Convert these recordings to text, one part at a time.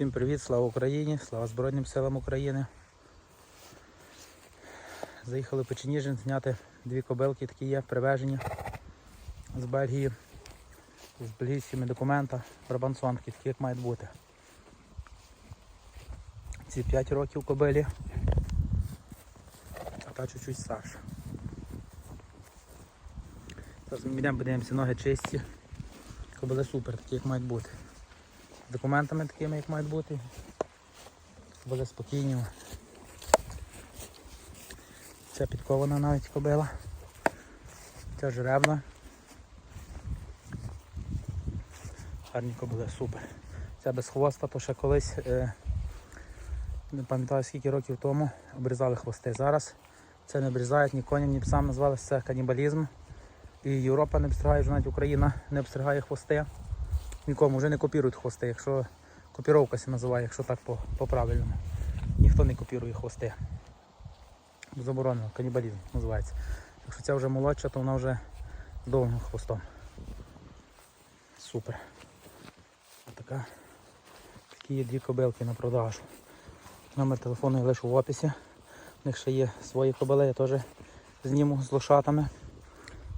Всім привіт, слава Україні, слава Збройним силам України. Заїхали Печеніжин зняти дві кобилки, такі є, привезені з Бельгії, з бельгійськими документами, брабансонки, такі як мають бути. Ці 5 років кобилі, а та чуть-чуть старша. Зараз ми йдемо, подивимося, ноги чисті. Кобили супер, такі як мають бути. Документами такими, як мають бути. Були спокійні. Ця підкована навіть кобила. Ця жеребна. Гарні кобили, супер. Ця без хвоста, то ще колись, е, не пам'ятаю скільки років тому, обрізали хвости. Зараз це не обрізають ні коням, ні псам, назвалося це канібалізм. І Європа не обстригає, вже навіть Україна не обстригає хвости. Нікому вже не копірують хвости, якщо копіровка се називає, якщо так по- по-правильному. Ніхто не копірує хвости. Заборонено, канібалізм називається. Якщо ця вже молодша, то вона вже з довгим хвостом. Супер. Така. Такі є дві кобилки на продажу. Номер телефону я лишу в описі. У них ще є свої кобили, я теж зніму з лошатами.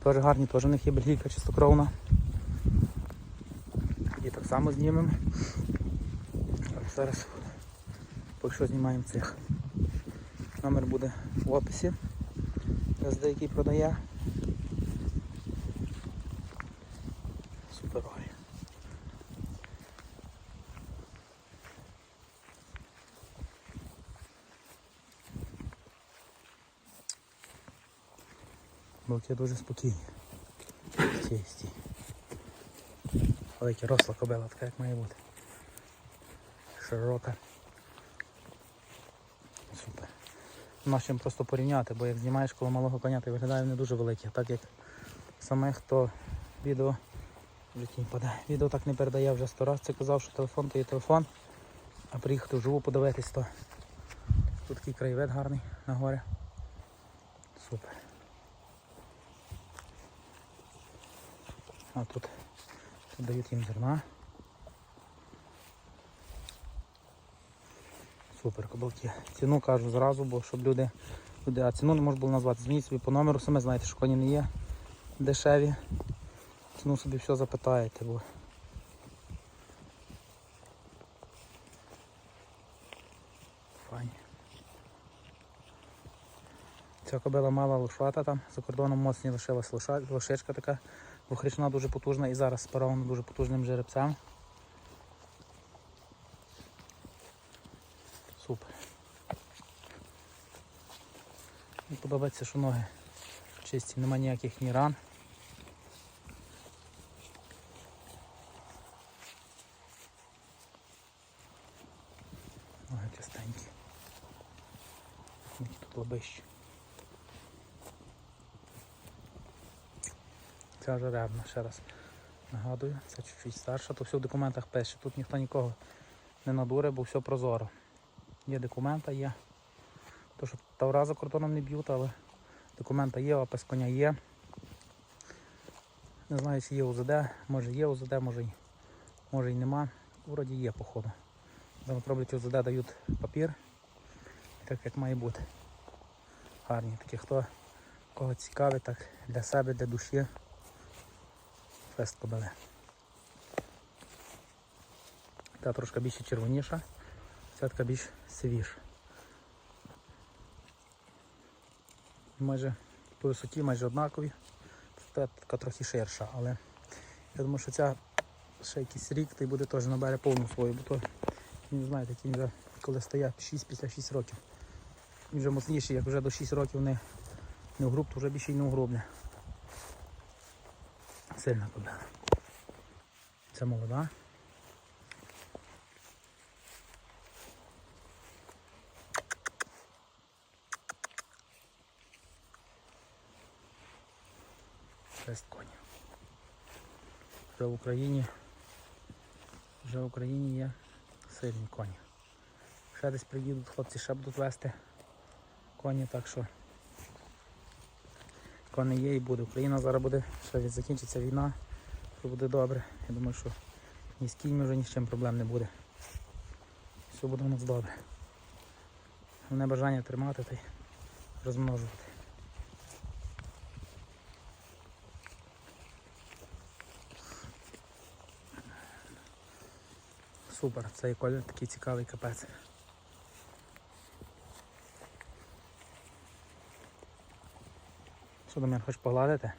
Теж гарні, теж у них є бельгійка чистокровна. Так само знімемо. Зараз поки що знімаємо цих. Номер буде в описі. СД, який продає. Суперові. Балки дуже спокійні. Чисті. Велике росла кобила, така як має бути. Широка. Супер. Нема з чим просто порівняти, бо як знімаєш коло малого коня, то виглядає не дуже велике. Так як саме хто відео в паде. Відео так не передає вже сто раз. Це казав, що телефон то є телефон. А приїхати вживу подивитись, то тут такий краєвид гарний на горі. Супер. А тут, тут дають їм зерна. Супер, кабалки. Ціну кажу зразу, бо щоб люди, люди а ціну не можна було назвати. Змініть собі по номеру, саме знаєте, що коні не є дешеві. Ціну собі все запитаєте, бо файні. Ця кобила мала лошата там, за кордоном моцні лишилась лошечка така, двохрічна дуже потужна і зараз спарована дуже потужним жеребцем. Супер. Мені подобається, що ноги чисті, нема ніяких ні ран. Ноги чистенькі. Тут лобищі. Ця жеребна, ще раз нагадую, це чуть-чуть старша, то все в документах пише. Тут ніхто нікого не надуре, бо все прозоро. Є документа, є. То, що тавра за кордоном не б'ють, але документа є, опис коня є. Не знаю, чи є УЗД, може є УЗД, може, й- може і нема. Вроді є, походу. Зараз роблять УЗД, дають папір, так як має бути. Гарні такі, хто кого цікавить, так для себе, для душі. Фест кобеле. Та трошки більше червоніша, ця така більш сивіша. Майже по висоті майже однакові. Та така трохи ширша, але я думаю, що ця ще якийсь рік й буде теж набере повну свою, бо то не знаєте, який вже коли стоять 6 після 6 років. Він вже моцніший, як вже до 6 років не, не в груб, то вже більше й не угрубне. Сильна кобила. Це молода. Шесть конів. Вже в Україні. Вже в Україні є сильні коні. Ще десь приїдуть хлопці, ще будуть вести коні, так що коні є і буде. Україна зараз буде, від- закінчиться війна, то буде добре. Я думаю, що ні з кіньми вже ні з чим проблем не буде. все буде у нас добре. Головне бажання тримати та й розмножувати. Супер, цей колір такий цікавий капець. Що Домір, хочеш погладити?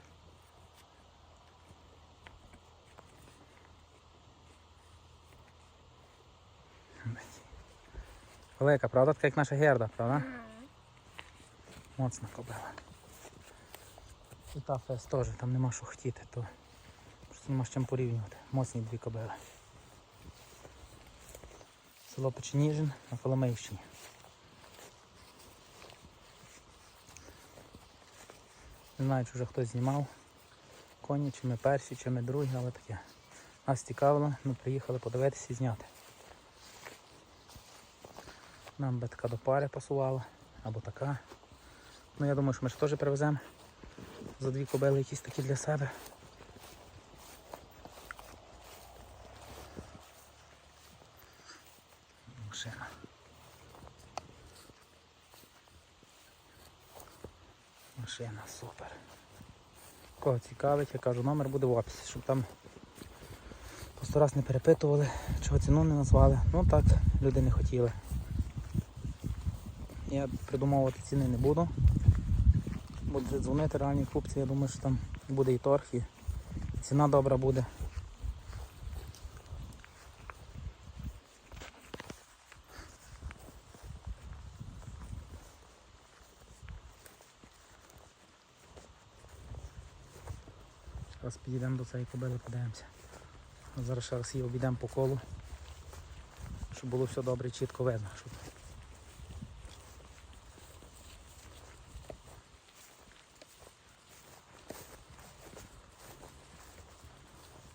Велика, правда? Така як наша герда, правда? Моцна кобила. І та фес теж, там нема що хотіти, то просто нема з чим порівнювати. Моцні дві кобили. Село Печеніжин на Коломийщині. Не знаю, чи вже хтось знімав коні, чи ми перші, чи ми другі, але таке. Нас цікавило, ми приїхали подивитися і зняти. Нам би така до пари пасувала, або така. Ну я думаю, що ми ж теж привеземо за дві кобили якісь такі для себе. Машина. Машина супер. Кого цікавить, я кажу, номер буде в описі, щоб там просто раз не перепитували, чого ціну не назвали. Ну так, люди не хотіли. Я придумовувати ціни не буду. Буду дзвонити реальні хлопці, я думаю, що там буде і торг, і ціна добра буде. Зараз підійдемо до цієї кобили, подивимося. Зараз ще раз її обійдемо по колу, щоб було все добре чітко видно. Щоб...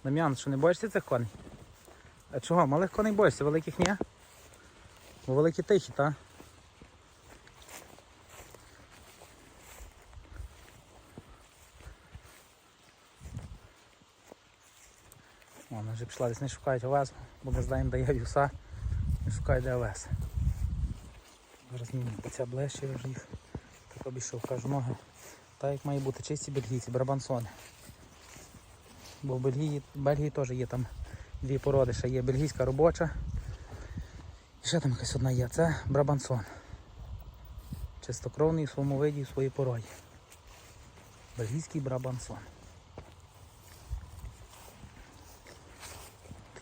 Дам'ян, що не боїшся цих коней? А чого? Малих коней боїшся, великих ні? Бо великі тихі, так? Вона вже пішла десь не шукають овес, бо не знаємо, де є вівса, не шукають де овес. Зараз ця ближче вже їх так обійшов, кажу ноги. Так як має бути чисті бельгійці, брабансони. Бо в Бельгії, в Бельгії теж є там дві породи, ще є бельгійська робоча. І ще там якась одна є. Це брабансон. Чистокровний у своєму виді, у своїй породі. Бельгійський брабансон.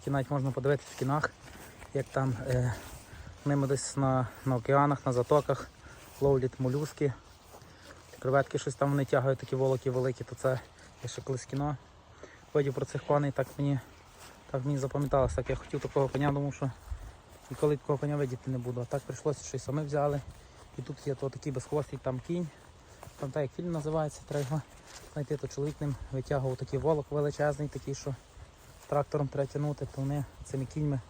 Такі навіть можна подивитися в кінах, як там е, ними десь на, на океанах, на затоках ловлять молюски. Креветки щось там вони тягають, такі волоки великі, то це я ще колись кіно. Видів про цих коней, так мені так мені запам'яталося. Так я хотів такого коня, думав, що ніколи такого коня видіти не буду. А так прийшлося, що й самі взяли. І тут є то такий безхвостий там кінь. Там так як фільм називається, треба знайти, то чоловік ним витягував такий волок величезний, такий, що трактором треба тягнути, то вони цими кіньми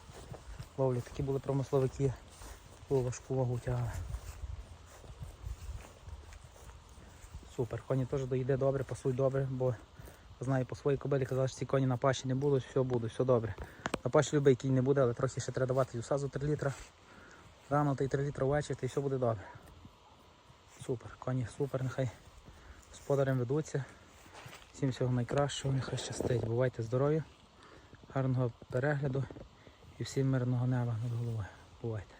ловлять. Такі були промисловики, таку важку вагу тягали. Супер, коні теж доїде добре, пасують добре, бо знаю по своїй кобилі казали, що ці коні на паші не будуть, все буде, все добре. На паші любий кінь не буде, але трохи ще треба давати юсазу 3 літра. Рано та й 3 літра ввечері, і все буде добре. Супер, коні супер, нехай господарям ведуться. Всім всього найкращого, нехай щастить. Бувайте здорові, гарного перегляду і всім мирного неба над головою. Бувайте.